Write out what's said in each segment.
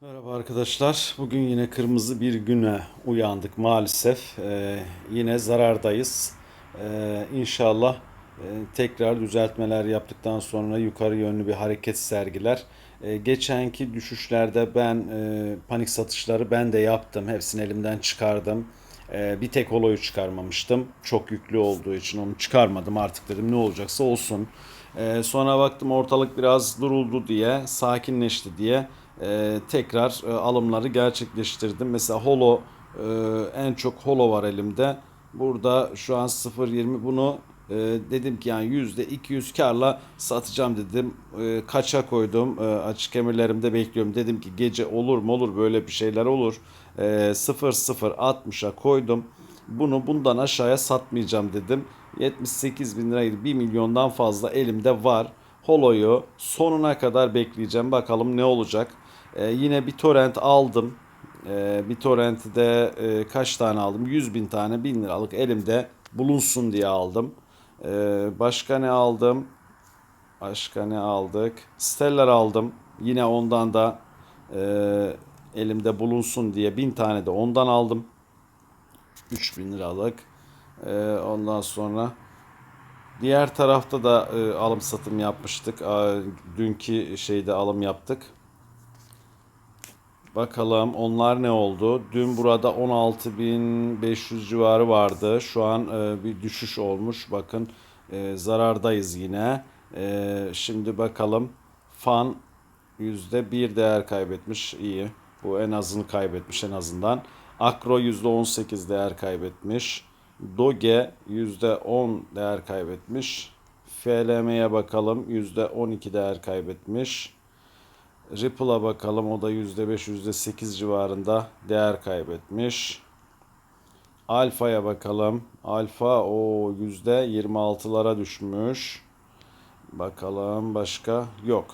Merhaba arkadaşlar. Bugün yine kırmızı bir güne uyandık maalesef. Ee, yine zarardayız. Ee, inşallah e, tekrar düzeltmeler yaptıktan sonra yukarı yönlü bir hareket sergiler. Ee, geçenki düşüşlerde ben e, panik satışları ben de yaptım. Hepsini elimden çıkardım. Ee, bir tek holoyu çıkarmamıştım. Çok yüklü olduğu için onu çıkarmadım. Artık dedim ne olacaksa olsun. Ee, sonra baktım ortalık biraz duruldu diye, sakinleşti diye e, tekrar e, alımları gerçekleştirdim. Mesela holo e, en çok holo var elimde. Burada şu an 0.20 bunu e, dedim ki yani %200 karla satacağım dedim. E, kaça koydum? E, açık emirlerimde bekliyorum. Dedim ki gece olur mu olur böyle bir şeyler olur. E, 0.060'a koydum. Bunu bundan aşağıya satmayacağım dedim. 78 bin liraydı. 1 milyondan fazla elimde var. Holo'yu sonuna kadar bekleyeceğim. Bakalım ne olacak. Ee, yine bir torrent aldım. Ee, bir torrenti de e, kaç tane aldım? 100 bin tane 1000 liralık elimde bulunsun diye aldım. Ee, başka ne aldım? Başka ne aldık? Stellar aldım. Yine ondan da e, elimde bulunsun diye 1000 tane de ondan aldım. 3000 liralık. Ee, ondan sonra diğer tarafta da e, alım satım yapmıştık. Aa, dünkü şeyde alım yaptık. Bakalım onlar ne oldu? Dün burada 16.500 civarı vardı. Şu an e, bir düşüş olmuş. Bakın e, zarardayız yine. E, şimdi bakalım. Fan %1 değer kaybetmiş. İyi. Bu en azını kaybetmiş en azından. Akro %18 değer kaybetmiş. Doge %10 değer kaybetmiş. FLM'ye bakalım %12 değer kaybetmiş. Ripple'a bakalım o da %5 %8 civarında değer kaybetmiş. Alfa'ya bakalım. Alfa o %26'lara düşmüş. Bakalım başka yok.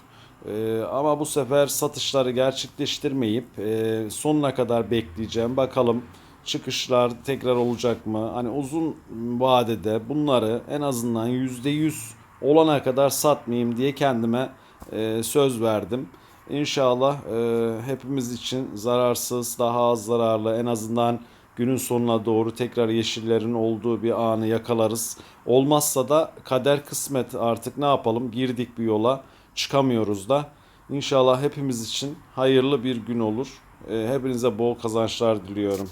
Ee, ama bu sefer satışları gerçekleştirmeyip e, sonuna kadar bekleyeceğim. Bakalım çıkışlar tekrar olacak mı? Hani uzun vadede bunları en azından %100 olana kadar satmayayım diye kendime e, söz verdim. İnşallah e, hepimiz için zararsız, daha az zararlı en azından günün sonuna doğru tekrar yeşillerin olduğu bir anı yakalarız. Olmazsa da kader kısmet artık ne yapalım girdik bir yola çıkamıyoruz da. İnşallah hepimiz için hayırlı bir gün olur. E, hepinize bol kazançlar diliyorum.